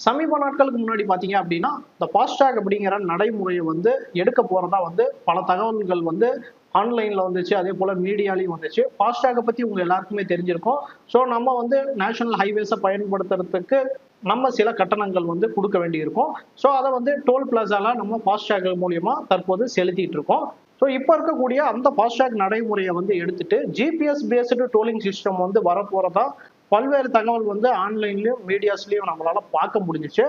சமீப நாட்களுக்கு முன்னாடி பார்த்தீங்க அப்படின்னா இந்த ஃபாஸ்டாக் அப்படிங்கிற நடைமுறையை வந்து எடுக்க போகிறதா வந்து பல தகவல்கள் வந்து ஆன்லைனில் வந்துச்சு. அதே போல் மீடியாலையும் வந்துச்சு. ஃபாஸ்டாகை பற்றி உங்கள் எல்லாருக்குமே தெரிஞ்சிருக்கும். ஸோ நம்ம வந்து நேஷனல் ஹைவேஸை பயன்படுத்துறதுக்கு நம்ம சில கட்டணங்கள் வந்து கொடுக்க வேண்டியிருக்கும். ஸோ அதை வந்து டோல் பிளாசால நம்ம ஃபாஸ்டாக் மூலயமா தற்போது செலுத்திட்டு இருக்கோம். ஸோ இப்போ இருக்கக்கூடிய அந்த ஃபாஸ்டாக் நடைமுறையை வந்து எடுத்துட்டு ஜிபிஎஸ் பேஸ்டு டோலிங் சிஸ்டம் வந்து வரப்போகிறதா பல்வேறு தகவல் வந்து ஆன்லைன்லயும் மீடியாஸ்லயும் நம்மளால பார்க்க முடிஞ்சிச்சு.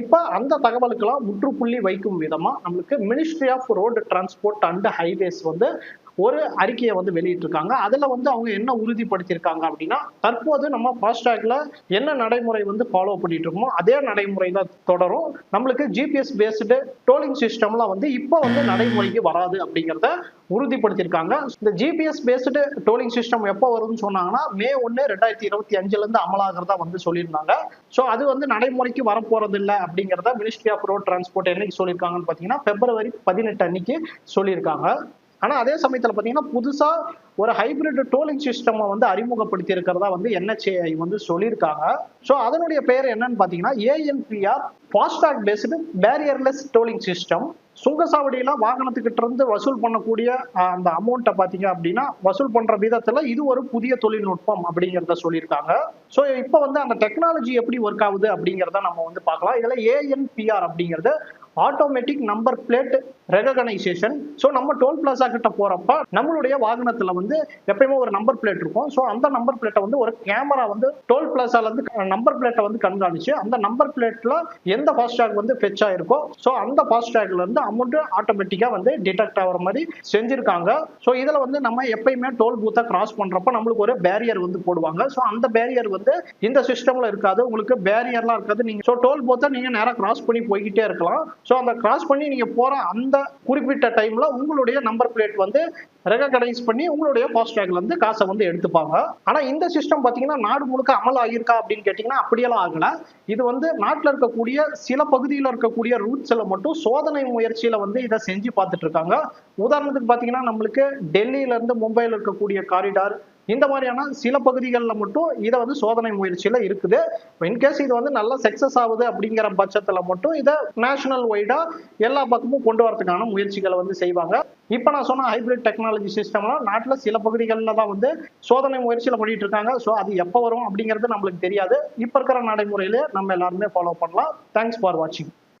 இப்போ அந்த தகவலுக்கெல்லாம் முற்றுப்புள்ளி வைக்கும் விதமா நம்மளுக்கு ministry of road transport and highways வந்து ஒரு அறிக்கையை வந்து வெளியிட்டிருக்காங்க. அதில் வந்து அவங்க என்ன உறுதிப்படுத்தியிருக்காங்க அப்படின்னா தற்போது நம்ம ஃபாஸ்டாக்ல என்ன நடைமுறை வந்து ஃபாலோ பண்ணிட்டு இருக்கோமோ அதே நடைமுறை தான் தொடரும். நம்மளுக்கு ஜிபிஎஸ் பேஸ்டு டோலிங் சிஸ்டம்லாம் வந்து இப்போ வந்து நடைமுறைக்கு வராது அப்படிங்கிறத உறுதிப்படுத்தியிருக்காங்க. இந்த ஜிபிஎஸ் பேஸ்டு டோலிங் சிஸ்டம் எப்போ வரும்னு சொன்னாங்கன்னா மே ஒன்று ரெண்டாயிரத்தி இருபத்தி அஞ்சுலேருந்து அமலாகிறதா வந்து சொல்லியிருந்தாங்க. ஸோ அது வந்து நடைமுறைக்கு வரப்போறது இல்லை அப்படிங்கிறத மினிஸ்ட்ரி ஆஃப் ரோட் டிரான்ஸ்போர்ட் என்னைக்கு சொல்லியிருக்காங்கன்னு பார்த்தீங்கன்னா பிப்ரவரி பதினெட்டு அன்னைக்கு சொல்லியிருக்காங்க. ஆனால் அதே சமயத்தில் பார்த்தீங்கன்னா புதுசாக ஒரு ஹைபிரிட் டோலிங் சிஸ்டம் வந்து அறிமுகப்படுத்தி இருக்கிறதா வந்து என்ஹெச்ஏஐ வந்து சொல்லியிருக்காங்க. ஸோ அதனுடைய பெயர் என்னன்னு பார்த்தீங்கன்னா ANPR FASTag based barrierless tolling system சுங்கசாவடியில் வாகனத்துக்கிட்ட இருந்து வசூல் பண்ணக்கூடிய அந்த அமௌண்ட்டை பார்த்தீங்க அப்படின்னா வசூல் பண்ணுற விதத்தில் இது ஒரு புதிய தொழில்நுட்பம் அப்படிங்கிறத சொல்லியிருக்காங்க. ஸோ இப்போ வந்து அந்த டெக்னாலஜி எப்படி ஒர்க் ஆகுது அப்படிங்கிறத நம்ம வந்து பார்க்கலாம். இதில் ஏஎன்பிஆர் அப்படிங்கிறது automatic number plate recognition so நம்ம டோல் பிளாசா கிட்ட போகிறப்ப நம்மளுடைய வாகனத்தில் வந்து எப்பயுமே ஒரு நம்பர் பிளேட் இருக்கும். ஸோ அந்த நம்பர் பிளேட்டை வந்து ஒரு கேமரா வந்து டோல் பிளாசாலேருந்து நம்பர் பிளேட்டை வந்து கண்காணிச்சு அந்த நம்பர் பிளேட்டில் எந்த ஃபாஸ்டாக் வந்து ஃபெச் ஆயிருக்கோ ஸோ அந்த ஃபாஸ்டாக்லேருந்து இருந்து ஆட்டோமேட்டிக்காக வந்து டிடெக்ட் ஆகிற மாதிரி செஞ்சுருக்காங்க. ஸோ இதில் வந்து நம்ம எப்பயுமே டோல் பூத்தை கிராஸ் பண்ணுறப்ப நம்மளுக்கு ஒரு பேரியர் வந்து போடுவாங்க. ஸோ அந்த பேரியர் வந்து இந்த சிஸ்டமில் இருக்காது. உங்களுக்கு பேரியர்லாம் இருக்காது. நீங்கள் ஸோ டோல் பூத்தை நீங்கள் நேராக கிராஸ் பண்ணி போய்கிட்டே இருக்கலாம். ஸோ அந்த கிராஸ் பண்ணி நீங்கள் போகிற அந்த குறிப்பிட்ட டைமில் உங்களுடைய நம்பர் பிளேட் வந்து ரெகனைஸ் பண்ணி உங்களுடைய ஃபாஸ்டேக்லேருந்து காசை வந்து எடுத்துப்பாங்க. ஆனால் இந்த சிஸ்டம் பார்த்தீங்கன்னா நாடு முழுக்க அமல் ஆகியிருக்கா அப்படின்னு கேட்டிங்கன்னா அப்படியெல்லாம் ஆகலை. இது வந்து நாட்டில் இருக்கக்கூடிய சில பகுதியில் இருக்கக்கூடிய ரூட்ஸில் மட்டும் சோதனை முயற்சியில் வந்து இதை செஞ்சு பார்த்துட்டு இருக்காங்க. உதாரணத்துக்கு பார்த்தீங்கன்னா நம்மளுக்கு டெல்லியிலேருந்து மும்பையில் இருக்கக்கூடிய காரிடார் இந்த மாதிரியான சில பகுதிகளில் மட்டும் இதை வந்து சோதனை முயற்சியில் இருக்குது. இன்கேஸ் இது வந்து நல்லா சக்சஸ் ஆகுது அப்படிங்கிற பட்சத்தில் மட்டும் இதை நேஷனல் ஒய்டாக எல்லா பக்கமும் கொண்டு வரதுக்கான முயற்சிகளை வந்து செய்வாங்க. இப்போ நான் சொன்ன ஹைபிரிட் டெக்னாலஜி சிஸ்டம்லாம் நாட்டில் சில பகுதிகளில் தான் வந்து சோதனை முயற்சியில் பண்ணிட்டு இருக்காங்க. ஸோ அது எப்போ வரும் அப்படிங்கிறது நம்மளுக்கு தெரியாது. இப்போ இருக்கிற நடைமுறையிலே நம்ம எல்லாருமே ஃபாலோ பண்ணலாம். தேங்க்ஸ் ஃபார் வாட்சிங்